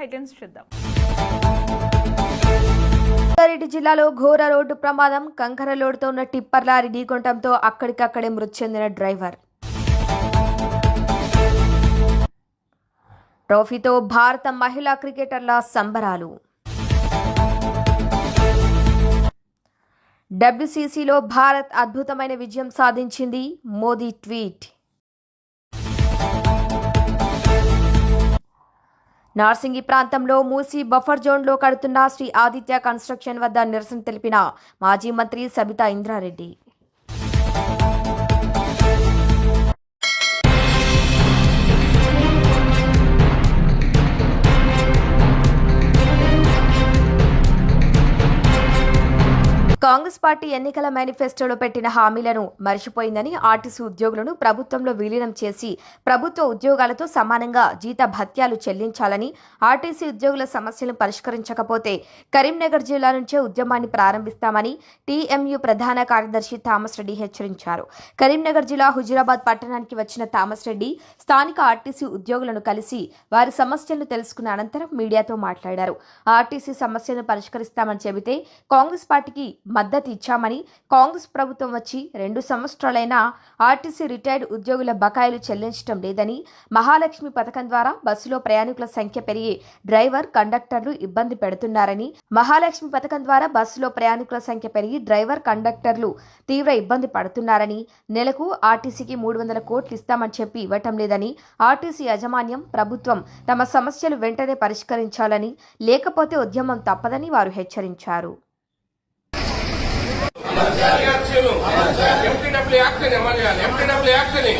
Headlines చూద్దాం. రంగారెడ్డి జిల్లాలో ఘోర రోడ్డు ప్రమాదం కంకర లోడుతో ఉన్న టిప్పర్ లారీ ఢీకొనడంతో అక్కడికక్కడే మృతి చెందిన డ్రైవర్. ట్రోఫీతో భారత మహిళా క్రికెటర్ల సంబరాలు. డబ్ల్యూసీసీలో భారత్ అద్భుతమైన విజయం సాధించింది మోదీ ట్వీట్. నార్సింగి ప్రాంతంలో మూసి బఫర్ జోన్లో కడుతున్న శ్రీ ఆదిత్య కన్స్ట్రక్షన్ వద్ద నిరసన తెలిపిన మాజీ మంత్రి సబితా ఇంద్రారెడ్డి. కాంగ్రెస్ పార్టీ ఎన్నికల మేనిఫెస్టోలో పెట్టిన హామీలను మర్చిపోయిందని ఆర్టీసీ ఉద్యోగులను ప్రభుత్వంలో విలీనం చేసి ప్రభుత్వ ఉద్యోగాలతో సమానంగా జీత భత్యాలు చెల్లించాలని ఆర్టీసీ ఉద్యోగుల సమస్యలను పరిష్కరించకపోతే కరీంనగర్ జిల్లా నుంచే ఉద్యమాన్ని ప్రారంభిస్తామని టీఎంయు ప్రధాన కార్యదర్శి థామస్ రెడ్డి హెచ్చరించారు. కరీంనగర్ జిల్లా హుజురాబాద్ పట్టణానికి వచ్చిన థామస్ రెడ్డి స్థానిక ఆర్టీసీ ఉద్యోగులను కలిసి వారి సమస్యలను తెలుసుకున్న అనంతరం మీడియాతో మాట్లాడారు. ఆర్టీసీ సమస్యలను పరిష్కరిస్తామని చెబితే కాంగ్రెస్ పార్టీకి మద్దతు ఇచ్చామని కాంగ్రెస్ ప్రభుత్వం వచ్చి రెండు సంవత్సరాలైనా ఆర్టీసీ రిటైర్డ్ ఉద్యోగుల బకాయిలు చెల్లించడం లేదని మహాలక్ష్మి పథకం ద్వారా బస్సులో ప్రయాణికుల సంఖ్య పెరిగి డ్రైవర్ కండక్టర్లు ఇబ్బంది పెడుతున్నారని మహాలక్ష్మి పథకం ద్వారా బస్సులో ప్రయాణికుల సంఖ్య పెరిగి డ్రైవర్ కండక్టర్లు తీవ్ర ఇబ్బంది పడుతున్నారని నెలకు ఆర్టీసీకి మూడు వందల కోట్లు ఇస్తామని చెప్పి ఇవ్వటం లేదని ఆర్టీసీ యాజమాన్యం ప్రభుత్వం తమ సమస్యలు వెంటనే పరిష్కరించాలని లేకపోతే ఉద్యమం తప్పదని వారు హెచ్చరించారు. విద్యార్థులు ఎంపీడబ్ల్యూ యాక్ట్ని అమలు చేయాలి ఎంపీడబ్ల్యూ యాక్ట్ని.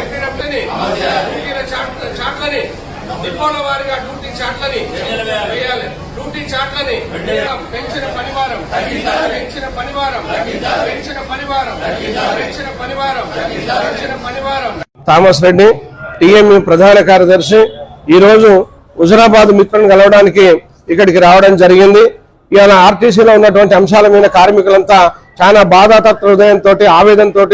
ఎంపీడబ్ల్యూని డ్యూటీల చార్ట్- డిపోల వారిగా డ్యూటీ చాట్లని వేయాలి. డ్యూటీ చాట్లని పెంచిన పనివారం. పెంచిన పనివారం. పెంచిన పనివారం. పెంచిన పనివారం. పెంచిన పనివారం. థామస్ రెడ్డి టీఎంఈ ప్రధాన కార్యదర్శి. ఈ రోజు హుజరాబాద్ మిత్రులను కలవడానికి ఇక్కడికి రావడం జరిగింది. ఇవాళ ఆర్టీసీలో ఉన్నటువంటి అంశాల మీద కార్మికులంతా చాలా బాధాతత్వ హృదయంతో ఆవేదనతో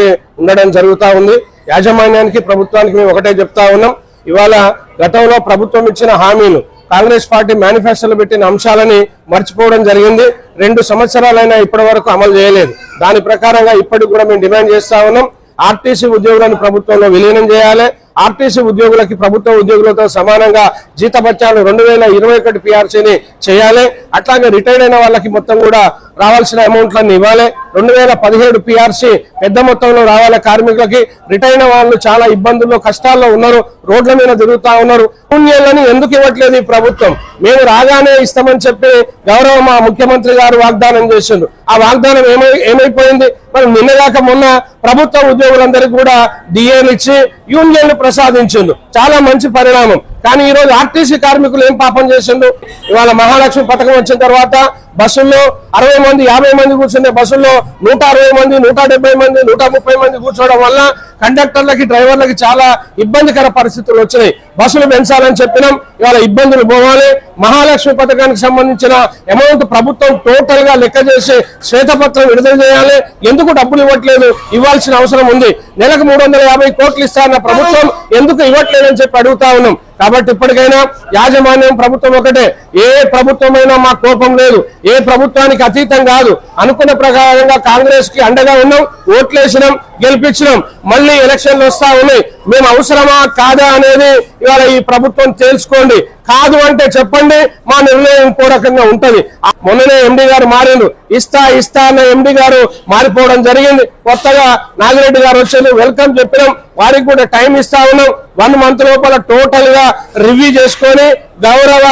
ఉండడం జరుగుతూ ఉంది. యాజమాన్యానికి ప్రభుత్వానికి మేము ఒకటే చెప్తా ఉన్నాం. ఇవాళ గతంలో ప్రభుత్వం ఇచ్చిన హామీలు కాంగ్రెస్ పార్టీ మేనిఫెస్టోలో పెట్టిన అంశాలని మర్చిపోవడం జరిగింది. రెండు సంవత్సరాలైనా ఇప్పటి వరకు అమలు చేయలేదు. దాని ప్రకారంగా ఇప్పటికి కూడా మేము డిమాండ్ చేస్తా ఉన్నాం. ఆర్టీసీ ఉద్యోగులను ప్రభుత్వంలో విలీనం చేయాలి. ఆర్టీసీ ఉద్యోగులకి ప్రభుత్వ ఉద్యోగులతో సమానంగా జీతభత్యాలు రెండు వేల ఇరవై ఒకటి పిఆర్సీని చేయాలి. అట్లాగే రిటైర్డ్ అయిన వాళ్ళకి మొత్తం కూడా రావాల్సిన అమౌంట్లన్నీ ఇవ్వాలి. రెండు వేల పదిహేడు పిఆర్సీ పెద్ద మొత్తంలో రావాలి కార్మికులకి రిటైర్ వాళ్ళు చాలా ఇబ్బందుల్లో కష్టాల్లో ఉన్నారు. రోడ్ల మీద తిరుగుతా ఉన్నారు. యూనియన్లని ఎందుకు ఇవ్వట్లేదు ఈ ప్రభుత్వం? మేము రాగానే ఇస్తామని చెప్పి గౌరవ మా ముఖ్యమంత్రి గారు వాగ్దానం చేసిండు ఆ వాగ్దానం ఏమై ఏమైపోయింది? మరి నిన్నగాక మొన్న ప్రభుత్వ ఉద్యోగులందరికీ కూడా డిఏలు ఇచ్చి యూనియన్లు ప్రసాదించిండు చాలా మంచి పరిణామం. కానీ ఈ రోజు ఆర్టీసీ కార్మికులు ఏం పాపం చేసిండు ఇవాళ మహాలక్ష్మి పథకం వచ్చిన తర్వాత బస్సుల్లో అరవై మంది యాభై మంది కూర్చునే బస్సుల్లో నూట అరవై మంది నూట డెబ్బై మంది నూట ముప్పై మంది కూర్చోవడం వల్ల కండక్టర్లకి డ్రైవర్లకి చాలా ఇబ్బందికర పరిస్థితులు వచ్చినాయి. బస్సులు పెంచాలని చెప్పినాం. ఇవాళ ఇబ్బందులు పోవాలి. మహాలక్ష్మి పథకానికి సంబంధించిన అమౌంట్ ప్రభుత్వం టోటల్గా లెక్క చేసి శ్వేతపత్రం విడుదల చేయాలి. ఎందుకు డబ్బులు ఇవ్వట్లేదు? ఇవ్వాల్సిన అవసరం ఉంది. నెలకు మూడు వందల యాభై కోట్లు ఇస్తారన్న ప్రభుత్వం ఎందుకు ఇవ్వట్లేదని చెప్పి అడుగుతా ఉన్నాం. కాబట్టి ఇప్పటికైనా యాజమాన్యం ప్రభుత్వం ఒకటే. ఏ ప్రభుత్వమైనా మా కోపం లేదు. ఏ ప్రభుత్వానికి అతీతం కాదు. అనుకున్న ప్రకారంగా కాంగ్రెస్కి అండగా ఉన్నాం. ఓట్లేసినాం. గెలిపించినాం. మళ్ళీ ఎలక్షన్లు వస్తా ఉన్నాయి. మేము అవసరమా? కాదా అనేది ఇవాళ ఈ ప్రభుత్వం తేల్చుకోండి. కాదు అంటే చెప్పండి మా నిర్ణయం ఇంకో రకంగా ఉంటది. ఆ మొన్ననే ఎండి గారు మారిండు ఇస్తా ఇస్తా అన్న ఎండి గారు మారిపోవడం జరిగింది. కొత్తగా నాగిరెడ్డి గారు వచ్చేది వెల్కమ్ చెప్పినాం. వారికి కూడా టైం ఇస్తా ఉన్నాం. వన్ మంత్ లోపల టోటల్గా రివ్యూ చేసుకొని గౌరవ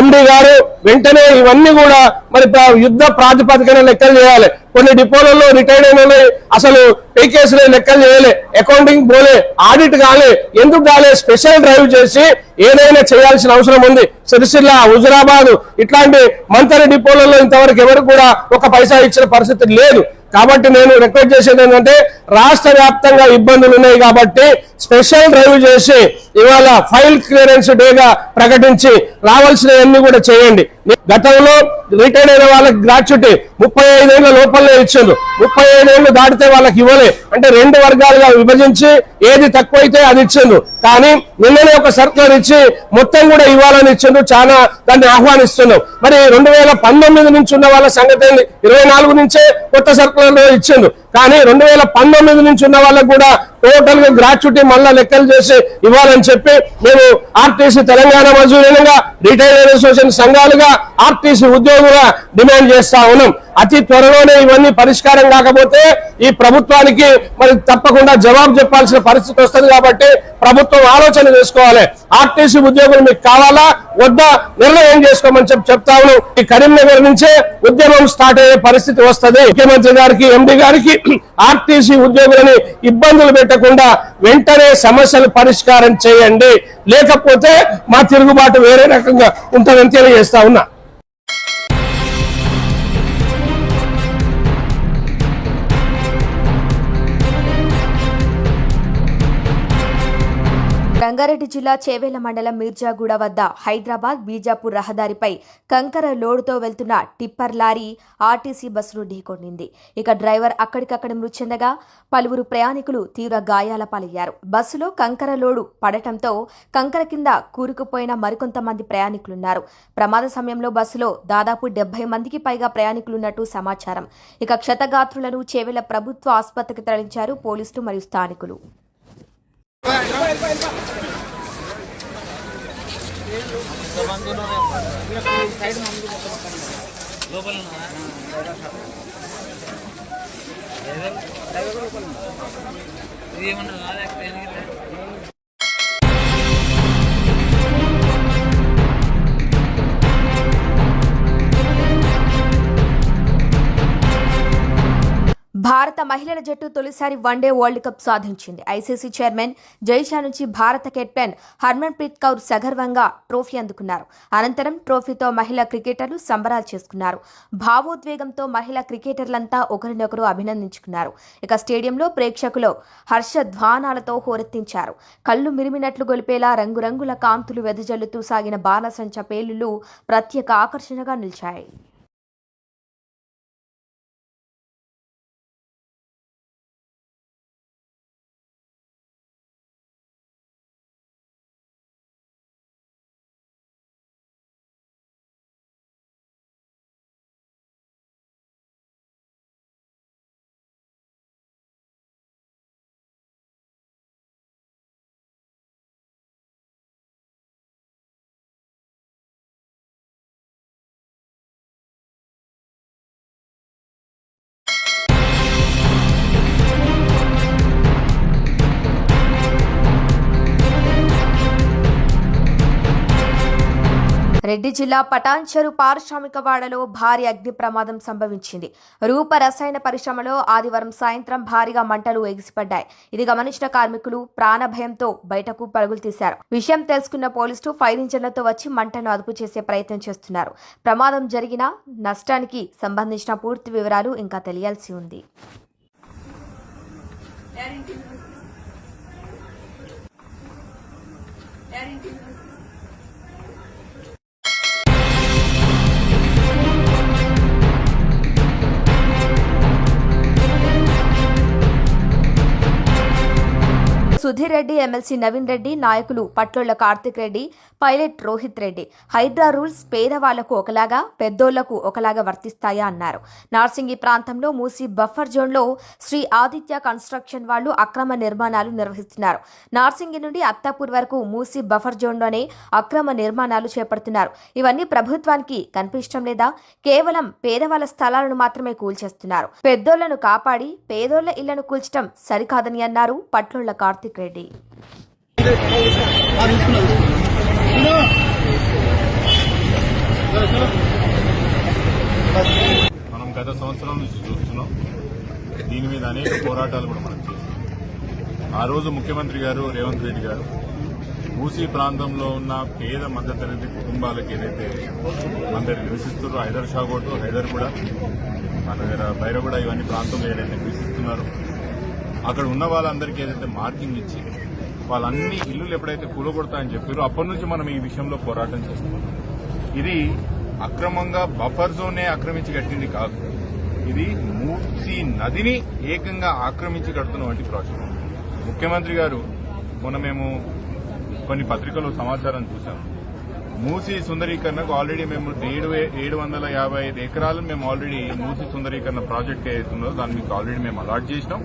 ఎండి గారు వెంటనే ఇవన్నీ కూడా మరి యుద్ధ ప్రాతిపదికన లెక్కలు చేయాలి. కొన్ని డిపోలలో రిటైర్డ్ అయిన అసలు పీకేసీలో లెక్కలు చేయలే. అకౌంటింగ్ పోలే ఆడిట్ కాలే. ఎందుకు కాలే? స్పెషల్ డ్రైవ్ చేసి ఏదైనా చేయాల్సిన అవసరం ఉంది. సిరిసిల్ల హుజురాబాద్ ఇట్లాంటి మంతరి డిపోలలో ఇంతవరకు ఎవరు కూడా ఒక పైసా ఇచ్చిన పరిస్థితి లేదు. కాబట్టి నేను రిక్వెస్ట్ చేసేది ఏంటంటే రాష్ట్ర వ్యాప్తంగా ఇబ్బందులు ఉన్నాయి కాబట్టి స్పెషల్ డ్రైవ్ చేసి ఇవాళ ఫైల్ క్లియరెన్స్ డేగా ప్రకటించి రావాల్సినవన్నీ కూడా చేయండి. గతంలో రిటైర్డ్ అయిన వాళ్ళకి గ్రాట్యుటీ ముప్పై ఐదేళ్ళ లోపలనే ఇచ్చారు ముప్పై ఐదేళ్ళు దాటితే వాళ్ళకి ఇవ్వలే. అంటే రెండు వర్గాలుగా విభజించి ఏది తక్కువైతే అది ఇచ్చిండు కానీ నిన్ననే ఒక సర్కులర్ ఇచ్చి మొత్తం కూడా ఇవ్వాలని ఇచ్చిండు చాలా దాన్ని ఆహ్వానిస్తున్నాం. మరి రెండు వేల పంతొమ్మిది నుంచి ఉన్న వాళ్ళ సంగతి ఇరవై నాలుగు నుంచే కొత్త సర్కులర్ ఇచ్చిండ్రు కానీ రెండు వేల పంతొమ్మిది నుంచి ఉన్న వాళ్ళకు కూడా టోటల్గా గ్రాట్యుటీ మళ్ళా లెక్కలు చేసి ఇవ్వాలని చెప్పి మేము ఆర్టీసీ తెలంగాణ మజూరీలుగా రిటైల్ అసోసియేషన్ సంఘాలుగా ఆర్టీసీ ఉద్యోగులుగా డిమాండ్ చేస్తా ఉన్నాం. అతి త్వరలోనే ఇవన్నీ పరిష్కారం కాకపోతే ఈ ప్రభుత్వానికి మరి తప్పకుండా జవాబు చెప్పాల్సిన పరిస్థితి వస్తుంది కాబట్టి ప్రభుత్వం ఆలోచన చేసుకోవాలి. ఆర్టీసీ ఉద్యోగులు మీకు కావాలా? వద్దా? నిర్ణయం చేసుకోమని చెప్పి చెప్తా ఉన్నాం. ఈ కరీంనగర్ నుంచే ఉద్యమం స్టార్ట్ అయ్యే పరిస్థితి వస్తుంది. ముఖ్యమంత్రి గారికి ఎండి గారికి ఆర్టీసీ ఉద్యోగులని ఇబ్బందులు పెట్టకుండా వెంటనే సమస్యలు పరిష్కారం చేయండి. లేకపోతే మా తిరుగుబాటు వేరే రకంగా ఉంటుందని తెలియజేస్తా ఉన్నా. రంగారెడ్డి జిల్లా చేవేల మండలం మీర్జాగూడ వద్ద హైదరాబాద్ బీజాపూర్ రహదారిపై కంకర లోడుతో వెళ్తున్న టిప్పర్ లారీ ఆర్టీసీ బస్సును ఢీకొండింది ఇక డ్రైవర్ అక్కడికక్కడ మృతి చెందగా పలువురు ప్రయాణికులు తీవ్ర గాయాల పాలయ్యారు. బస్సులో కంకర లోడు పడటంతో కంకర కింద కూరుకుపోయిన మరికొంతమంది ప్రయాణికులున్నారు. ప్రమాద సమయంలో బస్సులో దాదాపు డెబ్బై మందికి పైగా ప్రయాణికులున్నట్టు సమాచారం. ఇక క్షతగాత్రులను చేవేల ప్రభుత్వ ఆసుపత్రికి తరలించారు పోలీసులు మరియు స్థానికులు. ఇది ఏమన్నా రాలేకపోయాను భారత మహిళల జట్టు తొలిసారి వన్డే వరల్డ్ కప్ సాధించింది. ఐసీసీ చైర్మన్ జైషా నుంచి భారత కెప్టెన్ హర్మన్ ప్రీత్ కౌర్ సగర్వంగా ట్రోఫీ అందుకున్నారు. అనంతరం ట్రోఫీతో మహిళా క్రికెటర్లు సంబరాలు చేసుకున్నారు. భావోద్వేగంతో మహిళా క్రికెటర్లంతా ఒకరినొకరు అభినందించుకున్నారు. ఇక స్టేడియంలో ప్రేక్షకులు హర్షధ్వానాలతో హోరెత్తించారు. కళ్ళు మిరిమినట్లు గొలిపేలా రంగురంగుల కాంతులు వెదజల్లుతూ సాగిన బాలసంచ పేలులు ప్రత్యేక ఆకర్షణగా నిలిచాయి. రెడ్డి జిల్లా పటాన్చెరు పారిశ్రామిక వాడలో భారీ అగ్ని ప్రమాదం సంభవించింది. రూప రసాయన పరిశ్రమలో ఆదివారం సాయంత్రం భారీగా మంటలు ఎగిసిపడ్డాయి. ఇది గమనించిన కార్మికులు ప్రాణభయంతో బయటకు పరుగులు తీశారు. విషయం తెలుసుకున్న పోలీసులు ఫైర్ ఇంజన్లతో వచ్చి మంటను అదుపు చేసే ప్రయత్నం చేస్తున్నారు. ప్రమాదం జరిగిన నష్టానికి సంబంధించిన పూర్తి వివరాలు ఇంకా తెలియాల్సి ఉంది. సుధీర్ రెడ్డి ఎమ్మెల్సీ నవీన్ రెడ్డి నాయకులు పట్లోళ్ళ కార్తిక్ రెడ్డి పైలట్ రోహిత్ రెడ్డి. హైడ్రా రూల్స్ పేదవాళ్ళకు ఒకలాగా పెద్దోళ్ళకు ఒకలాగా వర్తిస్తాయా అన్నారు. నార్సింగి ప్రాంతంలో మూసి బఫర్ జోన్లో శ్రీ ఆదిత్య కన్స్ట్రక్షన్ వాళ్ళు అక్రమ నిర్మాణాలు నిర్వహిస్తున్నారు. నార్సింగి నుండి అత్తాపూర్ వరకు మూసి బఫర్ జోన్లోనే అక్రమ నిర్మాణాలు చేపడుతున్నారు. ఇవన్నీ ప్రభుత్వానికి కనిపించడం లేదా? కేవలం పేదవాళ్ళ స్థలాలను మాత్రమే కూల్చేస్తున్నారు. పెద్దోళ్ళను కాపాడి పేదోళ్ళ ఇళ్ళను కూల్చడం సరికాదని అన్నారు పట్లోళ్ళ కార్తిక్ రెడ్డి మనం గత సంవత్సరం నుంచి చూస్తున్నాం. దీని మీద అనేక పోరాటాలు కూడా మనం చేసాం ఆ రోజు ముఖ్యమంత్రి గారు రేవంత్ రెడ్డి గారు మూసీ ప్రాంతంలో ఉన్న పేద మధ్యతరగతి కుటుంబాలకు ఏదైతే అందరు నివసిస్తున్నారో హైదర్ షాగోటు హైదర్ కూడా మన దగ్గర బైరగూడ ఇవన్నీ ప్రాంతంలో ఏదైతే నివసిస్తున్నారో అక్కడ ఉన్న వాళ్ళందరికీ ఏదైతే మార్కింగ్ ఇచ్చి వాళ్ళన్ని ఇల్లులు ఎప్పుడైతే కూలగొడతాయని చెప్పారో అప్పటి నుంచి మనం ఈ విషయంలో పోరాటం చేస్తున్నాం. ఇది అక్రమంగా బఫర్ జోనే ఆక్రమించి కట్టింది కాదు. ఇది మూసీ నదిని ఏకంగా ఆక్రమించి కడుతున్న వంటి ప్రాజెక్ట్. ముఖ్యమంత్రి గారు మొన్న మేము కొన్ని పత్రికల్లో సమాచారం చూసాం మూసీ సుందరీకరణకు ఆల్రెడీ మేము ఏడు వే- ఏడు వందల యాభై ఐదు ఎకరాలను మేము ఆల్రెడీ మూసీ సుందరీకరణ ప్రాజెక్ట్ ఏదైతుందో దాన్ని మీకు ఆల్రెడీ మేము అలాట్ చేసినాం.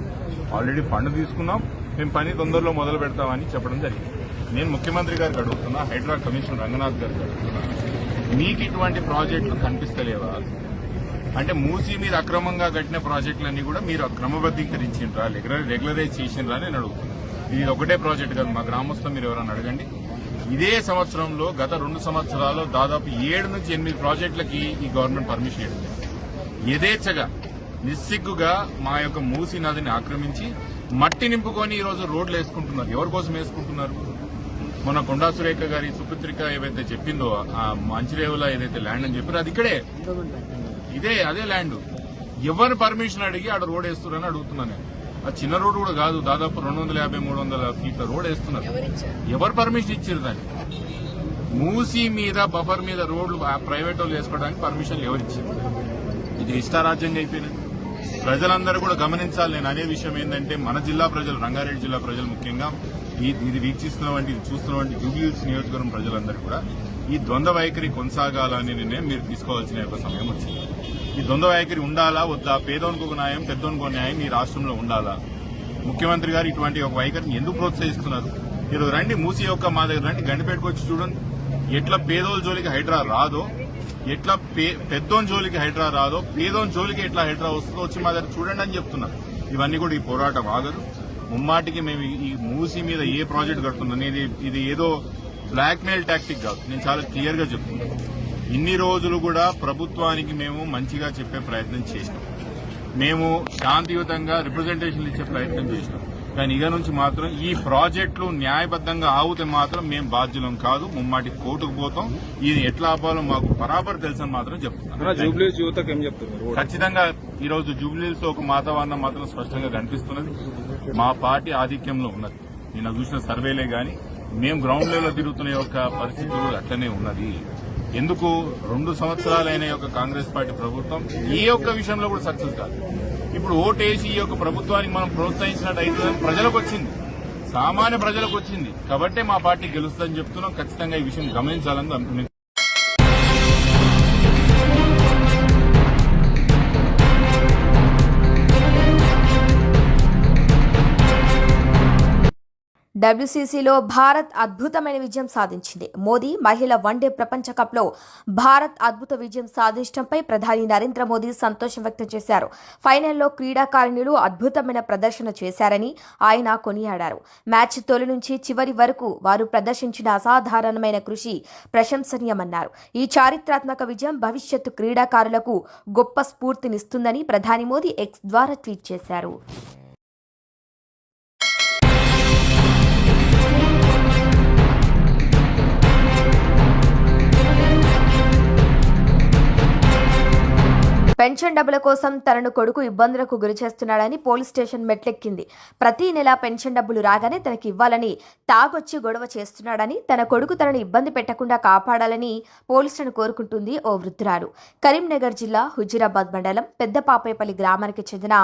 ఆల్రెడీ ఫండ్ తీసుకున్నాం. మేము పని తొందరలో మొదలు పెడతామని చెప్పడం జరిగింది. నేను ముఖ్యమంత్రి గారికి అడుగుతున్నా హైడ్రా కమిషనర్ రంగనాథ్ గారికి అడుగుతున్నా మీకు ఇటువంటి ప్రాజెక్టులు కనిపిస్తలేవా? అంటే మూసీ మీద అక్రమంగా కట్టిన ప్రాజెక్టులన్నీ కూడా మీరు క్రమబద్ధీకరించిండ్రా రెగ్యులరైజ్ చేసిండ్రా అని నేను అడుగుతున్నాను ఇది ఒకటే ప్రాజెక్ట్ కాదు మా గ్రామస్తులు మీరు ఎవరైనా అడగండి. ఇదే సంవత్సరంలో గత రెండు సంవత్సరాల్లో దాదాపు ఏడు నుంచి ఎనిమిది ప్రాజెక్టులకి ఈ గవర్నమెంట్ పర్మిషన్ ఇవ్వలేదు. యథేచ్ఛగా నిస్సిగ్గుగా మా యొక్క మూసీ నదిని ఆక్రమించి మట్టి నింపుకొని ఈరోజు రోడ్లు వేసుకుంటున్నారు. ఎవరి కోసం వేసుకుంటున్నారు? మొన్న కొండా సురేఖ గారి సుపుత్రిక ఏవైతే చెప్పిందో ఆ మంచిరేవుల ఏదైతే ల్యాండ్ అని చెప్పారో అది ఇక్కడే. ఇదే అదే ల్యాండ్. ఎవరి పర్మిషన్ అడిగి ఆడ రోడ్ వేస్తున్నారని అడుగుతున్నాను నేను. ఆ చిన్న రోడ్ కూడా కాదు దాదాపు రెండు వందల యాభై మూడు వందల ఫీట్ల రోడ్ వేస్తున్నారు. ఎవరు పర్మిషన్ ఇచ్చారు దాన్ని? మూసీ మీద బఫర్ మీద రోడ్లు ఆ ప్రైవేట్ వాళ్ళు వేసుకోవడానికి పర్మిషన్లు ఎవరు ఇచ్చారు ఇది ఇష్టారాజ్యంగా అయిపోయినది ప్రజలందరూ కూడా గమనించాలి. నేను అనే విషయం ఏంటంటే మన జిల్లా ప్రజలు రంగారెడ్డి జిల్లా ప్రజలు ముఖ్యంగా ఇది వీక్షిస్తున్న వంటి ఇది చూస్తున్న వంటి జూబ్లీహిల్స్ నియోజకవర్గం ప్రజలందరూ కూడా ఈ ద్వంద్వ వైఖరి కొనసాగాలని నిర్ణయం మీరు తీసుకోవాల్సిన యొక్క సమయం వచ్చింది. ఈ ద్వంద్వ వైఖరి ఉండాలా వద్దా? పేదోనికి ఒక న్యాయం పెద్దోనికి ఒక న్యాయం ఈ రాష్ట్రంలో ఉండాలా? ముఖ్యమంత్రి గారు ఇటువంటి ఒక వైఖరిని ఎందుకు ప్రోత్సహిస్తున్నారు? ఈరోజు రండి మూసి యొక్క మా దగ్గర రండి గండిపేటకు వచ్చి చూడండి. ఎట్లా పేదోళ్ళ జోలికి హైడ్రా రాదో ఎట్లా పే- పెద్దోని జోలికి హైడ్రా రాదో పేదోని జోలికి ఎట్లా హైడ్రా వస్తుందో వచ్చి మా దగ్గర చూడండి అని చెప్తున్నా ఇవన్నీ కూడా ఈ పోరాటం ఆగదు. ముమ్మాటికి మేము ఈ- మూసీ మూసి మీద ఏ ప్రాజెక్ట్ కడుతున్నాం ఇది ఇది ఏదో బ్లాక్ మెయిల్ టాక్టిక్ కాదు. నేను చాలా క్లియర్గా చెప్తున్నాను. ఇన్ని రోజులు కూడా ప్రభుత్వానికి మేము మంచిగా చెప్పే ప్రయత్నం చేసినాం. మేము శాంతియుతంగా రిప్రజెంటేషన్లు ఇచ్చే ప్రయత్నం చేసినాం. కానీ ఇక నుంచి మాత్రం ఈ ప్రాజెక్టులు న్యాయబద్ధంగా ఆగితే మాత్రం మేము బాధ్యులం కాదు. ముమ్మాటి కోర్టుకు పోతాం. ఇది ఎట్లా ఆపాలో మాకు బరాబర్ తెలుసని మాత్రం చెప్తున్నాం. ఖచ్చితంగా ఈ రోజు జూబ్లీస్ ఒక వాతావరణం మాత్రం స్పష్టంగా కనిపిస్తున్నది. మా పార్టీ ఆధిక్యంలో ఉన్నది. నేను చూసిన సర్వేలే గాని మేము గ్రౌండ్ లెవెల్లో తిరుగుతున్న యొక్క పరిస్థితులు కూడా అట్లనే ఉన్నది. ఎందుకు రెండు సంవత్సరాలైన యొక్క కాంగ్రెస్ పార్టీ ప్రభుత్వం ఏ ఒక్క విషయంలో కూడా సక్సెస్ కాదు. ఇప్పుడు ఓటేసి ఈ యొక్క ప్రభుత్వానికి మనం ప్రోత్సహించినట్టు అవుతుందని ప్రజలకు వచ్చింది సామాన్య ప్రజలకు వచ్చింది కాబట్టే మా పార్టీ గెలుస్తుందని చెప్తున్నాం. ఖచ్చితంగా ఈ విషయం గమనించాలని అనుకున్నాం డబ్ల్యూసీసీలో భారత్ అద్భుతమైన విజయం సాధించింది. మోదీ మహిళ వన్డే ప్రపంచ కప్లో భారత్ అద్భుత విజయం సాధించడంపై ప్రధాని నరేంద్ర మోదీ సంతోషం వ్యక్తం చేశారు. ఫైనల్లో క్రీడాకారిణులు అద్భుతమైన ప్రదర్శన చేశారని ఆయన కొనియాడారు. మ్యాచ్ తొలి నుంచి చివరి వరకు వారు ప్రదర్శించిన అసాధారణమైన కృషి ప్రశంసనీయమన్నారు. ఈ చారిత్రాత్మక విజయం భవిష్యత్తు క్రీడాకారులకు గొప్ప స్ఫూర్తినిస్తుందని ప్రధాని మోదీ ఎక్స్ ద్వారా ట్వీట్ చేశారు. పెన్షన్ డబ్బుల కోసం తనను కొడుకు ఇబ్బందులకు గురి చేస్తున్నాడని పోలీస్ స్టేషన్ మెట్లెక్కింది. ప్రతి నెల పెన్షన్ డబ్బులు రాగానే తనకి ఇవ్వాలని తాగొచ్చి గొడవ చేస్తున్నాడని తన కొడుకు తనను ఇబ్బంది పెట్టకుండా కాపాడాలని పోలీసులను కోరుకుంటుంది ఓ వృద్ధురాలు. కరీంనగర్ జిల్లా హుజురాబాద్ మండలం పెద్దపాపేపల్లి గ్రామానికి చెందిన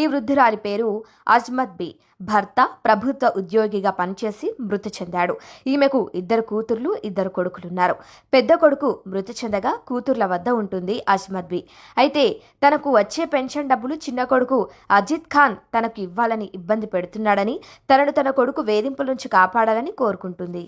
ఈ వృద్ధురాలి పేరు అజ్మద్ బి. భర్త ప్రభుత్వ ఉద్యోగిగా పనిచేసి మృతి చెందాడు. ఈమెకు ఇద్దరు కూతుర్లు ఇద్దరు కొడుకులున్నారు. పెద్ద కొడుకు మృతి చెందగా కూతుర్ల వద్ద ఉంటుంది అజ్మద్వి అయితే తనకు వచ్చే పెన్షన్ డబ్బులు చిన్న కొడుకు అజిత్ ఖాన్ తనకు ఇవ్వాలని ఇబ్బంది పెడుతున్నాడని తనను తన కొడుకు వేధింపుల నుంచి కాపాడాలని కోరుకుంటుంది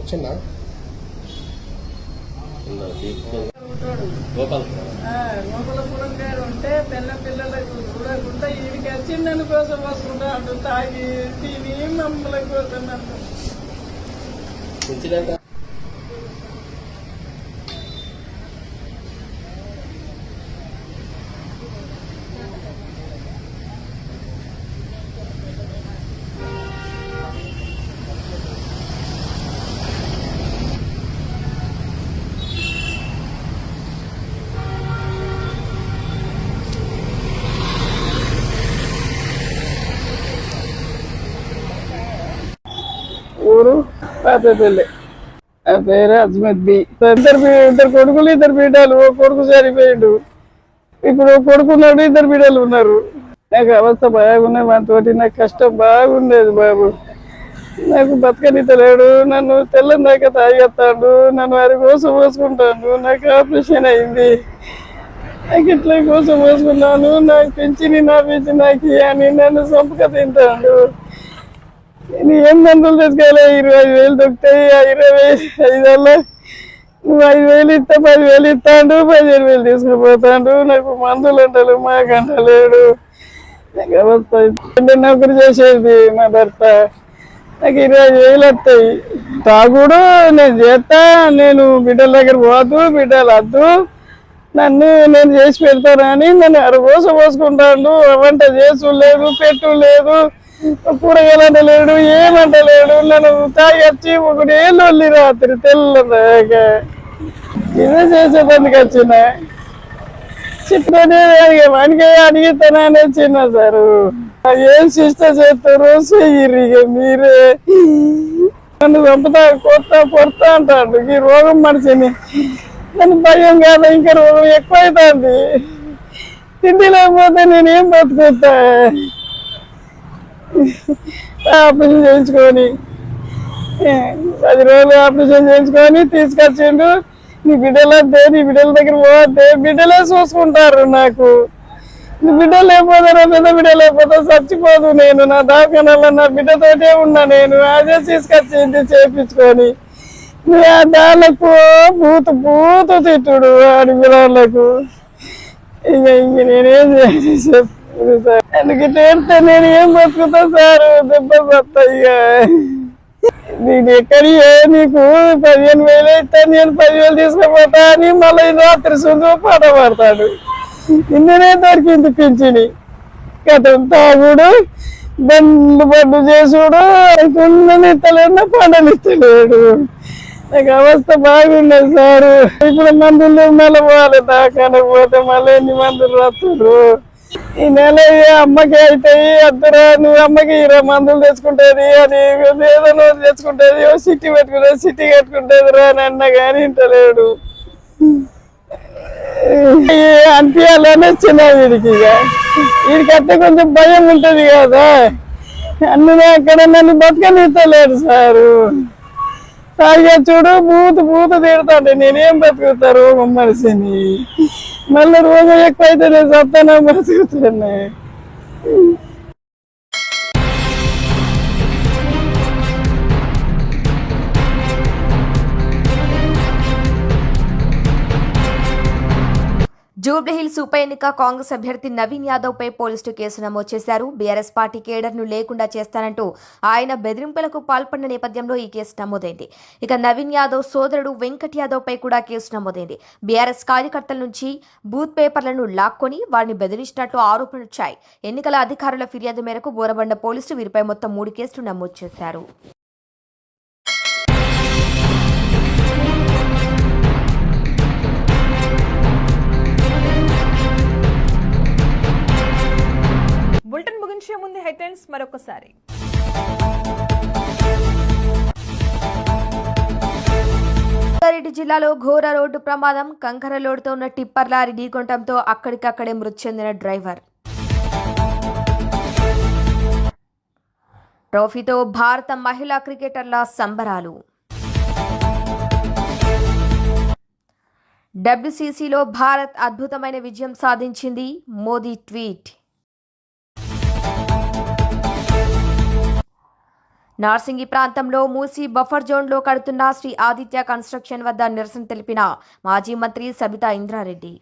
వచ్చిందా గోపాలపురం గారు ఉంటే పిల్ల పిల్లలకు చూడకుండా ఈడికి వచ్చిందని కోసం వస్తున్నాడు తాగి తిని మమ్మల కోసం నన్ను పెళ్ళి ఆ పేరు అజ్మత్ బి. ఇద్దరు ఇద్దరు కొడుకులు ఇద్దరు బిడ్డలు. ఓ కొడుకు చనిపోయిండు. ఇప్పుడు కొడుకున్నాడు ఇద్దరు బిడ్డలు ఉన్నారు. నాకు అవస్థ బాగున్నది మనతోటి నాకు కష్టం బాగుండేది బాబు. నాకు బతకనితలేడు నన్ను తెల్లని దాకా తాగేస్తాడు. నన్ను వారి కోసం పోసుకుంటాడు నాకు ఆపరేషన్ అయింది. నాకు ఇట్లా కోసం పోసుకున్నాను నాకు పెంచిని నా పెంచి నాకు అని నన్ను సంపక తింటాడు. నేను ఏం మందులు తెచ్చుకోవాలి? ఇరవై ఐదు వేలు దొరుకుతాయి ఆ ఇరవై ఐదేళ్ళ నువ్వు ఐదు వేలు ఇస్తా పది వేలు ఇస్తాడు పదిహేను వేలు తీసుకుపోతాడు నాకు మందులు అంటలు మాకంట లేడు నాకు అవస్థ నౌకరి చేసేది మా భర్త. నాకు ఇరవై ఐదు వేలు వస్తాయి. తాగుడు నేను చేస్తా నేను బిడ్డల దగ్గర పోదు బిడ్డలు వద్దు. నన్ను నేను చేసి పెడతానని నన్ను అరగోస పోసుకుంటాడు. వంట చేసు లేదు పెట్టు లేదు. కూరగాయలు అంటలేడు ఏమంటలేడు నన్ను తాగచ్చి ఒకటి ఏళ్ళు వెళ్ళి రాత్రి తెల్లదాకా. ఇదే చేసేదానికి వచ్చిన. చిత్రనే వానికి అడిగితేనే చిన్న సారు. ఏం శిష్ట చేస్తారు చెయ్యిర్రు మీరే. నన్ను చంపుతా కొత్త పొడతా అంటాడు. ఈ రోగం మనిషిని. నన్ను భయం కాదు ఇంకా రోగం ఎక్కువ అవుతుంది తిండి లేకపోతే నేనేం బతుకుతా? ఆపరేషన్ చేయించుకొని. పది రోజులు ఆపరేషన్ చేయించుకొని తీసుకొచ్చిండు. నీ బిడ్డలు వద్దే నీ బిడ్డల దగ్గర పోతే బిడ్డలే చూసుకుంటారు నాకు. నీ బిడ్డ లేకపోతే పెద్ద బిడ్డ లేకపోతే చచ్చిపోదు నేను. నా దావకాలలో నా బిడ్డతోటే ఉన్నా నేను. అదే తీసుకొచ్చింది చేపించుకొని ఆ దాళ్ళకు పూత పూత తిట్టుడు ఆడి పిల్లలకు ఇక ఇంక నేనేం చేయాలి చెప్పు. ఎందుకంటే ఎందుకు నేను ఏం బతుకుతా సార్? దెబ్బ సత్తా ఇక నేను నీకు పదిహేను వేలు ఇస్తా నేను పదివేలు తీసుకుపోతా అని మళ్ళీ రాత్రి సుందు పాట పాడతాడు. నిన్ననే దొరికింది పింఛని. కథం తాగుడు బండ్లు బండ్లు చేసుడు కుండనిత్తలేడు పండనిత్తలేడు నాకు అవస్థ బాగున్నది సారు. ఇప్పుడు మందులు మళ్ళీ పోవాలి దాకానే పోతే మళ్ళీ ఎన్ని మందులు రాస్తారు ఈ నెల అమ్మకి అవుతాయి అద్దరా నువ్వు అమ్మకి ఇరవై మందులు తెచ్చుకుంటేది అది ఏదో తెచ్చుకుంటేది ఓ సిట్టి పెట్టుకుంటేది సిట్టి కట్టుకుంటేది రా అని అన్న కానీ ఇంటలేడు అనిపించాలని వచ్చిన వీడికి ఇక. వీడికి అట్టే కొంచెం భయం ఉంటది కదా. అన్నీ అక్కడ నన్ను బతకనిస్తలేడు సారు. తాగా చూడు బూత బూత తిడతాడు నేనేం బతుకుతారు మనిషిని మళ్ళీ రోజు ఎక్కువ అయితే నేను సత్తానా బతుకుతాను జూబ్లీహిల్స్ ఉప ఎన్నిక కాంగ్రెస్ అభ్యర్థి నవీన్ యాదవ్ పై పోలీసులు కేసు నమోదు చేశారు. బీఆర్ఎస్ పార్టీ కేడర్ను లేకుండా చేస్తానంటూ ఆయన బెదిరింపులకు పాల్పడిన నేపథ్యంలో ఈ కేసు నమోదైంది. ఇక నవీన్ యాదవ్ సోదరుడు వెంకట్ యాదవ్ పై కూడా కేసు నమోదైంది. బీఆర్ఎస్ కార్యకర్తల నుంచి బూత్ పేపర్లను లాక్కొని వారిని బెదిరించినట్లు ఆరోపణలు వచ్చాయి. ఎన్నికల అధికారుల ఫిర్యాదు మేరకు బోరబండ పోలీసులు వీరిపై మొత్తం మూడు కేసులు నమోదు చేశారు. బులెటిన్ ముగించే ముందు హెడ్లైన్స్ మరొకసారి. రంగారెడ్డి జిల్లాలో ఘోర రోడ్డు ప్రమాదం కంకర లోడుతో ఉన్న టిప్పర్ లారీ ఢీకొనడంతో అక్కడికక్కడే మృతి చెందిన డ్రైవర్. ట్రోఫీతో భారత మహిళా క్రికెటర్ల సంబరాలు. డబ్ల్యూసీసీలో భారత్ అద్భుతమైన విజయం సాధించింది మోదీ ట్వీట్. నార్సింగి ప్రాంతంలో మూసి బఫర్ జోన్లో కడుతున్న శ్రీ ఆదిత్య కన్స్ట్రక్షన్ వద్ద నిరసన తెలిపిన మాజీ మంత్రి సబితా ఇంద్రారెడ్డి.